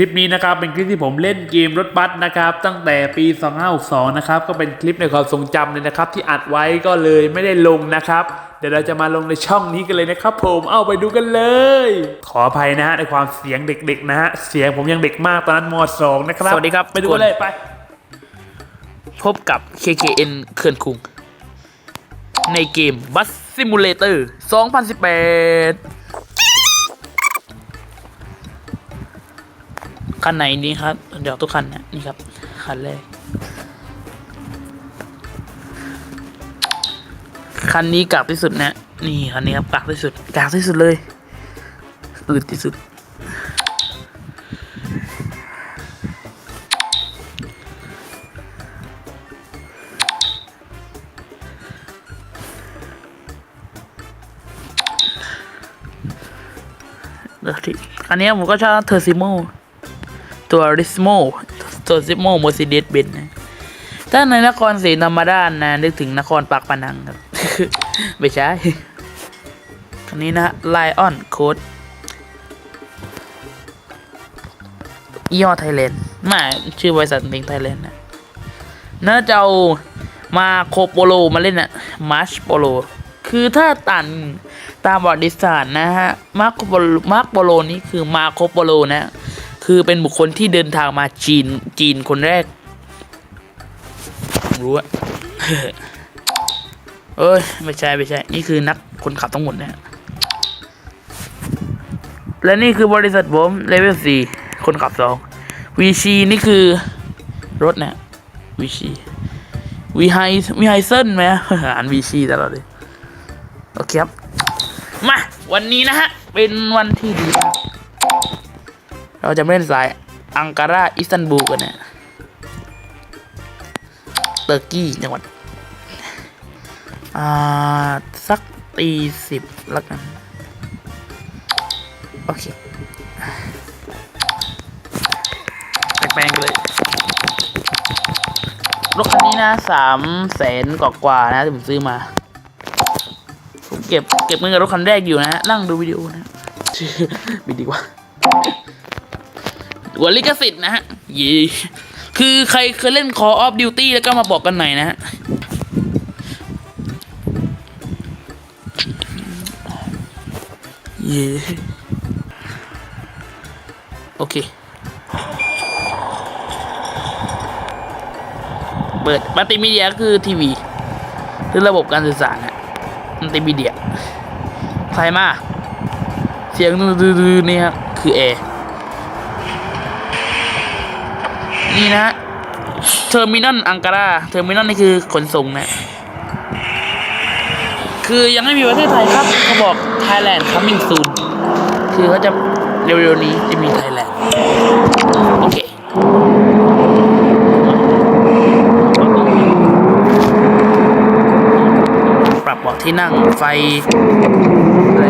ลิปนี้นะครับเป็นคลิปที่ผมเล่นเกมรถบัสนะครับตั้งแต่ปี 2562 นะครับก็เป็นคลิปในความทรงจำเลยนะครับที่อัดไว้ก็เลยไม่ได้ลงนะครับ เดี๋ยวเราจะมาลงในช่องนี้กันเลยนะครับ ผมเอาไปดูกันเลย ขออภัยนะฮะในความเสียงเด็กๆนะฮะเสียงผมยังเด็กมากตอนนั้นม .2 นะครับสวัสดีครับไปดูกันเลยไป พบกับ KKN เขื่อนคุง ในเกม Bus Simulator 2018 คันไหนนี้ครับ เดี๋ยวทุกคันนะนี่ครับ คันแรก คันนี้กากที่สุดนะ นี่คันนี้ครับกากที่สุดกากที่สุดเลยอืดที่สุดเดี๋ยวที่อันนี้ผมก็ชอบเทอร์ซิโม ตัวริสโมตัวซิโมโมซิเดสเบนนะถ้าในนครศรีธรรมราชนะนึกถึงนครปากพนังครับไม่ใช่อันนี้นะไลออนโค้ดยี่ห้อไทยแลนด์ไม่ชื่อบริษัทเพลงไทยแลนด์นะน่าจะเอามาโคโปโลมาเล่นอะมาร์ชโปโล คือถ้าตันตามประวัติศาสตร์นะฮะมาร์โคโปโลมาร์โปโลนี่คือมาโคโปโลนะ คือเป็นบุคคลที่เดินทางมาจีนจีนคนแรกรู้อะเอ้ย ไม่ใช่ ไม่ใช่ นี่คือนักคนขับทั้งหมดนะฮะและนี่คือบริษัทผมเลเวลสี่คนขับสองวีชีนี่คือรถนะวีชีวีไฮวีไฮเซนไหมอ่านวีชีตลอดเลย โอเคครับ มา วันนี้นะฮะ เป็นวันที่ดีมาก เราจะเล่นสายอังการาอิสตันบูลกันนะเตอร์กี้จังหวัดอ่าสักตีสิบแล้วกัน โอเคแปลงๆเลยรถคันนี้นะสามแสนกว่าๆนะที่ผมซื้อมา ผมเก็บเก็บเงินกับรถคันแรกอยู่นะฮะนั่งดูวิดีโอนะบิดดีกว่า หัวลิขสิทธิ์นะฮะยีคือใครเคยเล่น Call of Duty แล้วก็มาบอกกันหน่อยนะฮะย่โอเค เปิดมัลติมีเดียก็คือทีวีคือระบบการสื่อสารนะมัลติมีเดียใครมา เสียงดื้อๆนี่ครับคือแอร์ นี่นะเทอร์มินอลอังการาเทอร์มินอลนี่คือขนส่งนะ คือยังไม่มีประเทศไทยครับ เขาบอก Thailand coming soon คือเขาจะเร็วๆนี้จะมีไทยแลนด์โอเคปรับเบาะที่นั่งไฟอะไร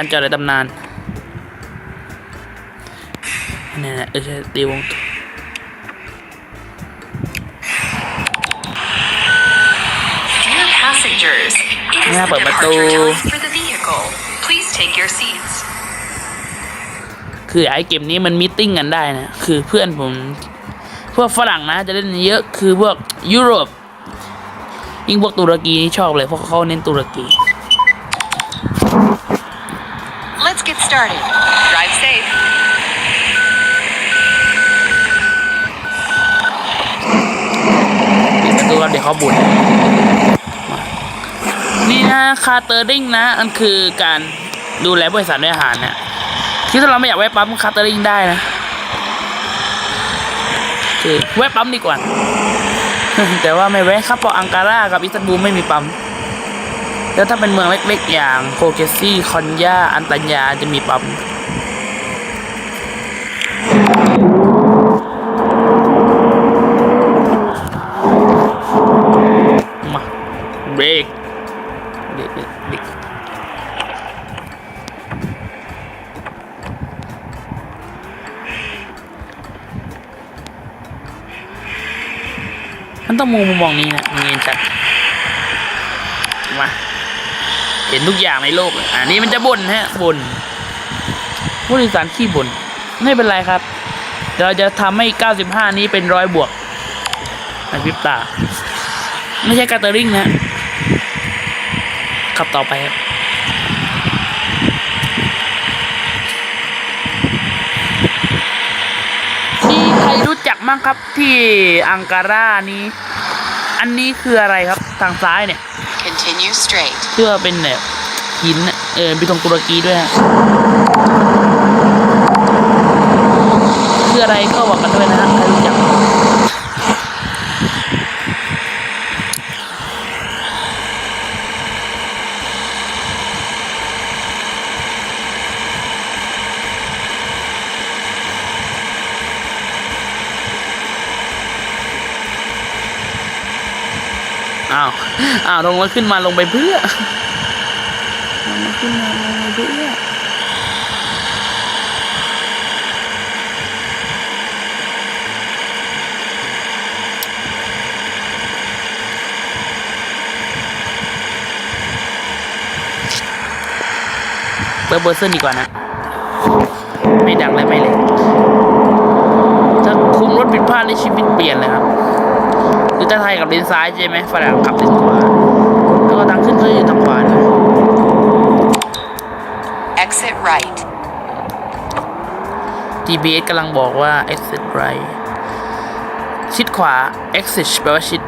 การจอดในตำนานนี่นะเออใช่ตีวง Dear passengers, it is Yeah, the but- but departure though- time for the vehicle. Please take your seats. คือไอ้เกมนี้มันมีตติ้งกันได้นะ คือเพื่อนผม พวกฝรั่งนะจะเล่นเยอะคือพวกยุโรปยิ่งพวกตุรกีนี่ชอบเลยเพราะเขาเน้นตุรกี started. Drive safe. ปิดประตูครับเดี๋ยวเขาบุญนี่นะคาเตอร์ดิ้งนะอันคือการดูแลบริษัทด้วยอาหารนะคือถ้าเราไม่อยากแวะปั๊มคาเตอร์ดิ้งได้นะคือแวะปั๊มดีกว่า แต่ว่าไม่แวะครับเพราะอังการากับอิสตันบูลไม่มีปั๊ม แล้วถ้าเป็นเมืองเล็กๆ อย่างโคเกซี่ คอนยา อันตัญญาจะมีปั๊มมาเบรกเบรกเบรกมันต้องมุมมองนี้นะเงินจัดมา เห็นทุกอย่างในโลกอันนี้มันจะบ่นฮะบ่นผู้โดยสารขี้บ่นไม่เป็นไรครับ เราจะทำให้ 95 นี้เป็นร้อยบวกในพริบตา ไม่ใช่การเตอริงนะขับต่อไปครับมีใครรู้จักมั้งครับที่อังการานี้ อันนี้คืออะไรครับทางซ้ายเนี่ย Continue straight. เพื่อเป็นแบบหินเออมีตรงตุรกีด้วยฮะคืออะไรก็บอกกันด้วยนะฮะใครรู้จัก อ้าวอ้าวลงมาขึ้นมาลงไปเพื่อลงมาขึ้นมาลงไปเพื่อเบอร์เบอร์เซอร์ดีกว่านะ ไม่ดังเลยไม่เลย ถ้าคุมรถผิดพลาดในชีวิตเปลี่ยนเลยครับ คือถ้าไทยกับเลนซ้ายใช่ไหมฝรั่งขับเลนขวาแล้วก็ทางขึ้นก็อยู่ทางขวานะ Exit right. TBS กำลังบอกว่า exit right ชิดขวา exit แปลว่าชิด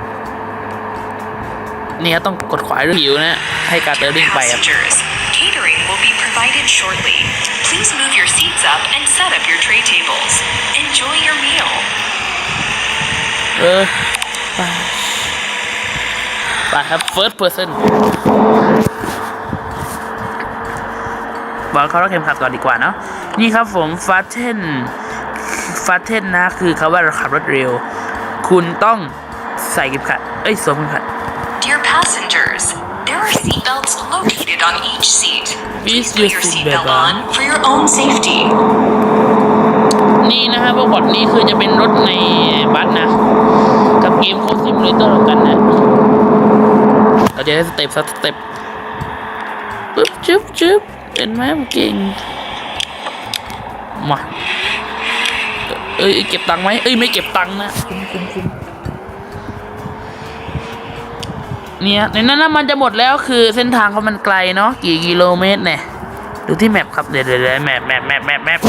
นี่ครับต้องกดขวาด้วยหิวนะ ให้การเตอร์ลิงไปครับ Passengers, catering will be provided shortly. Please move your seats up and set up your tray tables. Enjoy your meal. เออ ไปไปครับ first person บอกเขาเราเข็มขัดก่อนดีกว่าเนาะนี่ครับผมฟาเทนฟาเทนนะคือคาว่าเราขับรถเร็ว คุณต้องใส่เข็มขัด เอ้ยสวมเข็มขัด Dear passengers, there are seatbelts located on each seat. Please Please put use your seatbelt seatbelt on. on for your own safety. นี่นะครับพวกบอทนี่คือจะเป็นรถในบัสนะกับ เกมโค้ดซิมูเลเตอร์กันนะ เราจะได้สเต็ปสเต็ปปึ๊บจึ๊บจึ๊บเห็นไหมมันเก่ง มา เอ้ยเก็บตังค์ไหมเอ้ยไม่เก็บตังค์นะ คุ้มคุ้มคุ้มเนี่ยในนั้นนะมันจะหมดแล้วคือเส้นทางเขามันไกลเนาะกี่กิโลเมตรเนี่ยดูที่แมปครับเดี๋ยวเดี๋ยวแมปแมปแมปแมปแมป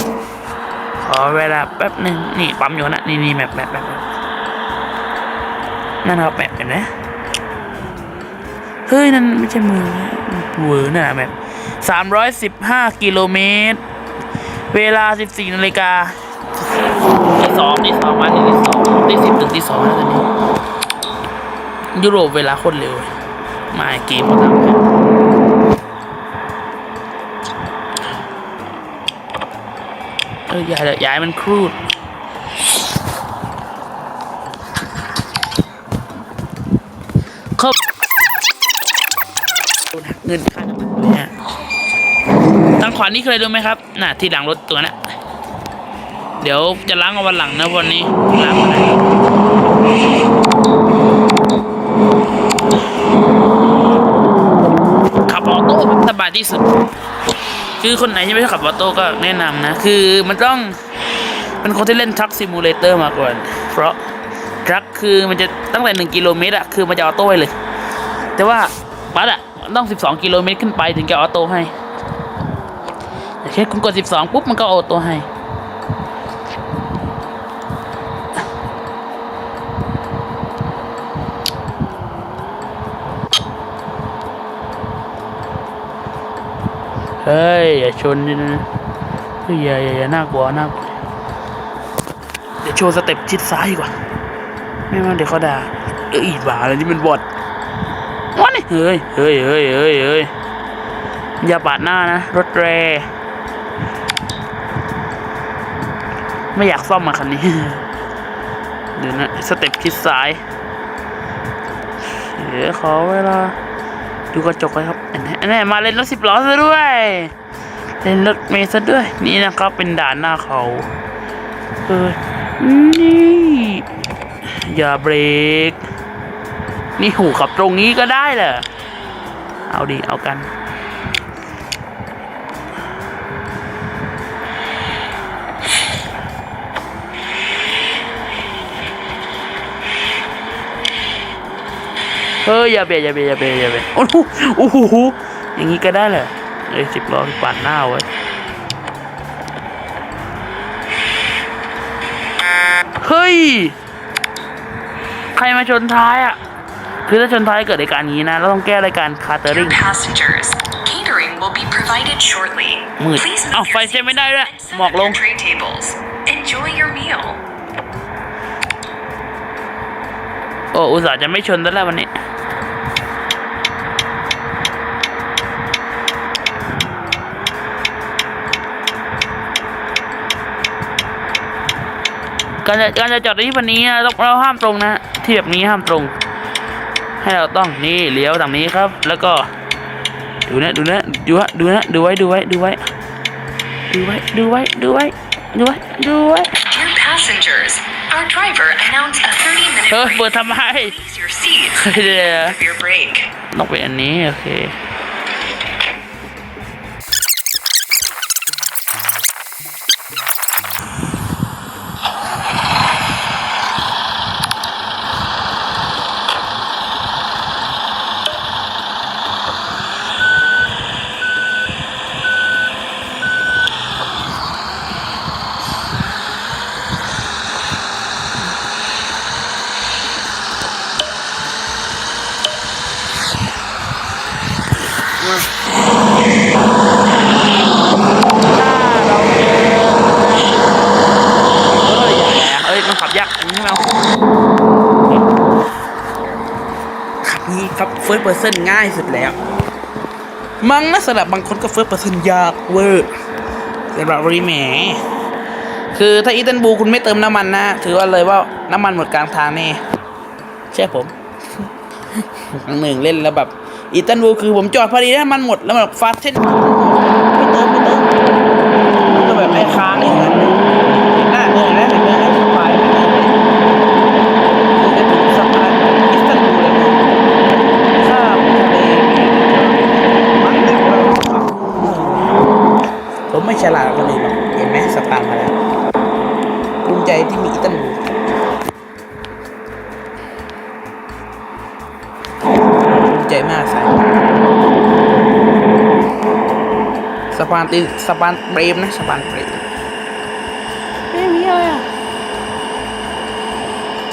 ขอเวลาแป๊บหนึ่งนี่ปั๊มอยู่นะนี่นี่แมปแมปแมป นั่นครับแมปเห็นไหมเฮ้ย นั่นไม่ใช่มือเวอร์น่ะแมปสามร้อยสิบห้ากิโลเมตร เวลาสิบสี่นาฬิกาตีสองตีสองมาถึงตีสองตีสิบถึงตีสองแล้วตอนนี้ยุโรปเวลาโคตรเร็ว มาเกมเขาทำกันเออย้ายย้ายมันครูดครบ เงินค่าน้ำมันนี่ยทางขวานี่เคยดูไหมครับ น่ะ ที่หลังรถตัวน่ะเดี๋ยวจะล้างเอาวันหลังนะวันนี้ล้างวันไหนขับออโต้สบายที่สุด คือคนไหนที่ไม่ชอบขับออโต้ก็แนะนำนะ คือมันต้องเป็นคนที่เล่นทรัคซิมูเลเตอร์มาก่อน เพราะทรัคคือมันจะตั้งแต่หนึ่งกิโลเมตรอะคือมันจะออโต้ให้เลย แต่ว่าบัสอะ ต้องสิบสองกิโลเมตรขึ้นไปถึงจะออโต้ให้อย่เช่คุณกดสิบสองปุ๊บ มันก็ออโต้ให้เฮ้ย อย่าชนดินะเฮ้ยอย่าอย่าอย่าน่ากลัวน่ากลัวเดี๋ยวโชว์สเต็ปชิดซ้ายกว่าไม่งั้นเดี๋ยวเขาด่าเอ้ยบ้าอะไรนี่มันบอด วะนี่เฮ้ยเฮ้ยเฮ้ยเฮ้ยเฮ้ยอย่าปาดหน้านะ รถแรไม่อยากซ่อมมาคันนี้เดี๋ยวนะสเต็ปชิดซ้ายเดี๋ยวขอเวลา ดูกระจกเลยครับอันนี้มาเล่นรถสิบล้อซะด้วย เล่นรถเมล์ซะด้วย นี่นะครับเป็นด่านหน้าเขาเออนี่ อย่าเบรก นี่หูขับตรงนี้ก็ได้เหรอเอาดีเอากัน เฮ้ยอย่าเบียดอย่าเบียดอย่าเบียดอย่าเบียดโอ้โหโอ้โหอย่างนี้ก็ได้เหรอเอ้ยสิบล้อปาดหน้าไว้ยเฮ้ย ใครมาชนท้ายอะ คือถ้าชนท้ายเกิดรายการนี้นะ เราต้องแก้รายการคาร์เตอริง Passengers, catering will be provided shortly. มืด Please อ้าว move ไฟ your เซ็น seats ไม่ได้ด้วย and set หมอก up ล your ง tray tables. Enjoy your meal. โอ้อุตส่าห์จะไม่ชนแล้วแหละวันนี้ การจะการจะจอดที่วันนี้นะต้องเราห้ามตรงนะ ที่แบบนี้ห้ามตรง ให้เราต้องนี่เลี้ยวทางนี้ครับ แล้วก็ ดูนะดูนะดูฮะดูนะดูไว้ดูไว้ดูไว้ดูไว้ดูไว้ดูไว้ดูไว้ดูไว้ Dear passengers, our driver announced a 30 minute เฮ้ย break. เปิดทำไม Please your seats เดี๋ยว of your break. ต้องเป็นอันนี้โอเค ฟิร์สเปอร์เซนง่ายสุดแล้ว มั้งนะสำหรับบางคนก็เฟิร์สเปอร์เซนยากเวอร์สำหรับรีแหมคือถ้าอีตันบูคุณไม่เติมน้ำมันนะ ถือว่าเลยว่าน้ำมันหมดกลางทางแน่ใช่ผมครั้งหนึ่งเล่นแล้วแบบอีตันบูคือผมจอดพอดีน้ำมันหมดแล้วแบบฟาสเส้นไม่เติมไม่เติมก็แบบไอ้ค้างอย่างนั้นน่าเออนะเห็นไหมไอ้สบายไปเลยคือจะถึงสะพานอิสตันบูลเลยข้ามทะเลมั้งแต่ว่าผม ไม่ฉลาดคนอื่นหรอกเห็นไหมสะพานมาแล้วภูมิใจที่มีอิสตันบูลภูมิใจมากสายสะพานตีนสะพานเปรมนะสะพานเปรมไม่มีอะไรอะ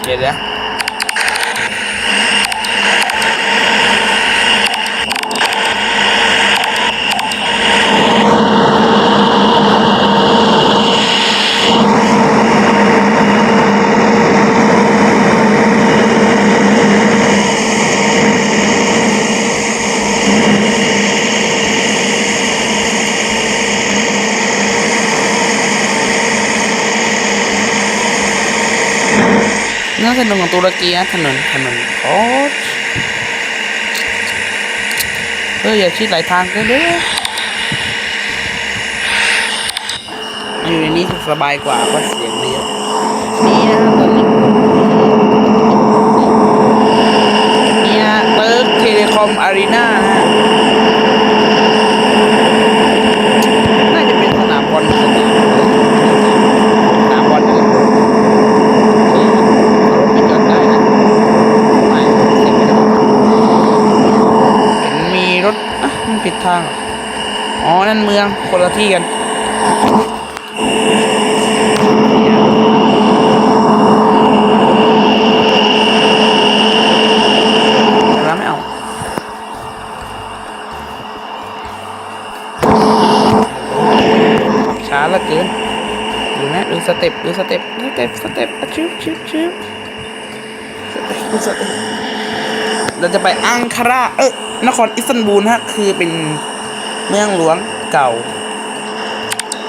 เดี๋ยวนะ นั่นถนนของตุรกีนะถนนถนนโอ้เฮ้ยอย่าชิดหลายทางกันเด้อมันอยู่ในนี้สบายกว่าเพราะเสียงเยอะนี่นะตอนนี้นี่นะเติร์กเทเลคอมอารีนานะฮะน่าจะเป็นสนามบอลสนามสนามบอลนั่นแหละ รถไม่จอดได้นะไม่เสียไม่ได้เห็นมีรถอะมันผิดทาง อ๋อ นั่นเมือง คนละที่กันร้านไม่เอาช้าเหละเกินดูนะดูสเต็ปดูสเต็ปสเต็ปสเต็ปชิบชิบชิบสเต็ปสเต็ป เราจะไปอังคาราเออนครอิสตันบูลฮะคือเป็นเมืองหลวงเก่า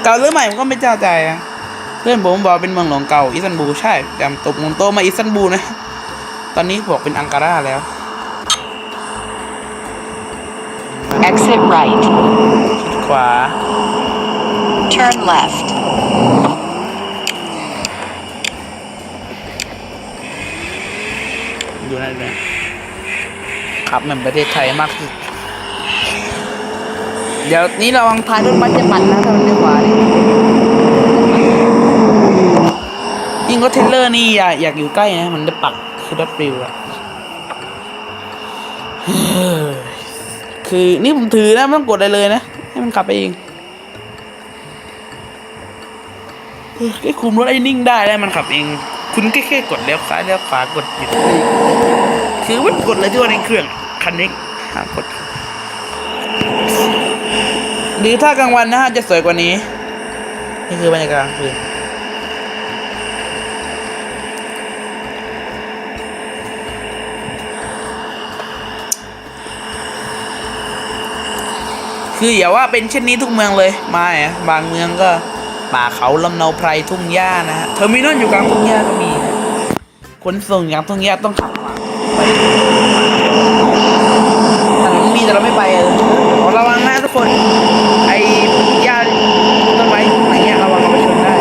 เก่าหรือใหม่ผมก็ไม่เจ้าใจอะเพื่อนผมบอกเป็นเมืองหลวงเก่าอิสตันบูลใช่แต่ตบมุนโตมาอิสตันบูลนะ ตอนนี้บอกเป็นอังการาแล้ว Exit right. ชิดขวา Turn left. ดูนะดูนะ ขับเหมือนประเทศไทยมากที่เดี๋ยวนี้ระวังทายรถบัสจะปั่นนะถ้ามันเลี้ยวขวานี่ยิ่งรถเทเลอร์นี่อย่าอยากอยู่ใกล้นะ มันจะปักคือรถปลิวอะคือนี่ผมถือนะไม่ต้องกดอะไรเลยนะ ให้มันขับไปเองเฮ้ยแค่คุมรถไอ้นิ่งได้แล้วมันขับเอง คุณแค่แค่กดเลี้ยวซ้ายเลี้ยวขวากดหยุดคือมันกดอะไรที่ว่าในเครื่อง คันนี้หากดหรือถ้ากลางวันนะฮะจะสวยกว่านี้ นี่คือบรรยากาศคืนคืออย่าว่าเป็นเช่นนี้ทุกเมืองเลยไม่อะบางเมืองก็ป่าเขาลำเนาไพรทุ่งหญ้านะฮะเทอร์มินอลอยู่กลางทุ่งหญ้าก็มีนะขนส่งอย่างทุ่งหญ้าต้องขับผ่านไป แต่เราไม่ไปเออขอระวังนะทุกคน ไอ้หญ้าต้นไม้ไหนเงี้ยระวังเอาไปชนได้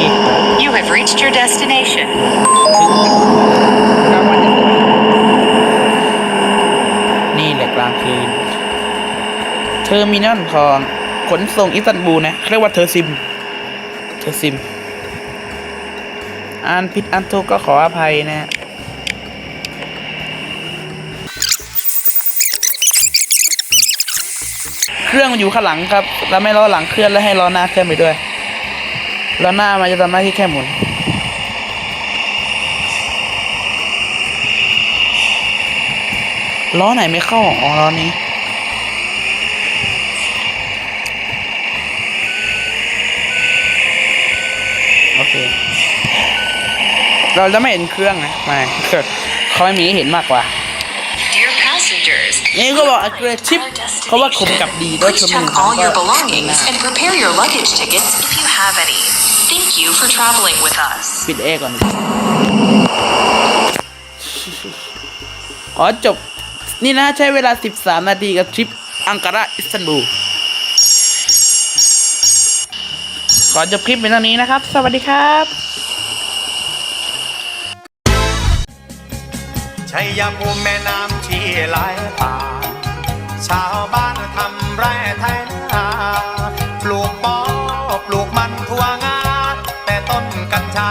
นี่ You have reached your destination. กลางวันจะสวยนี่แหละกลางคืน เทอร์มินอลของ ขนส่งอิสตันบูลนะเรียกว่าเทอซิมเทอซิม อ่านผิดอ่านถูกก็ขออภัยนะเครื่องมันอยู่ข้างหลังครับเราไม่ล้อหลังเคลื่อนแล้วให้ล้อหน้าเคลื่อนไปด้วย ล้อหน้ามันจะทำหน้าที่แค่หมุน ล้อไหนไม่เข้าอ๋อล้อนี้ เค เราจะไม่เห็นเครื่องนะไม่เขาไม่มีให้เห็นมากกว่า Dear passengers, นี่ก็บอก aggressive our เขาว่าขมกับดีด้วย Please ชมหนึ่ง check ครั้ง all ก็ your belongings and prepare your luggage tickets if you have any. Thank you for traveling with us. ปิดแอร์ก่อนขอจบ นี่นะใช้เวลา 13 นาทีกับทริปอังการะอิสตันบูล ขอจบคลิปเป็นเท่านี้นะครับ สวัสดีครับ ชัยภูมิแม่น้ำที่ไหลผ่านชาวบ้านทำไร่ไถนาปลูกปอปลูกมันทั่วงานแต่ต้นกัญชา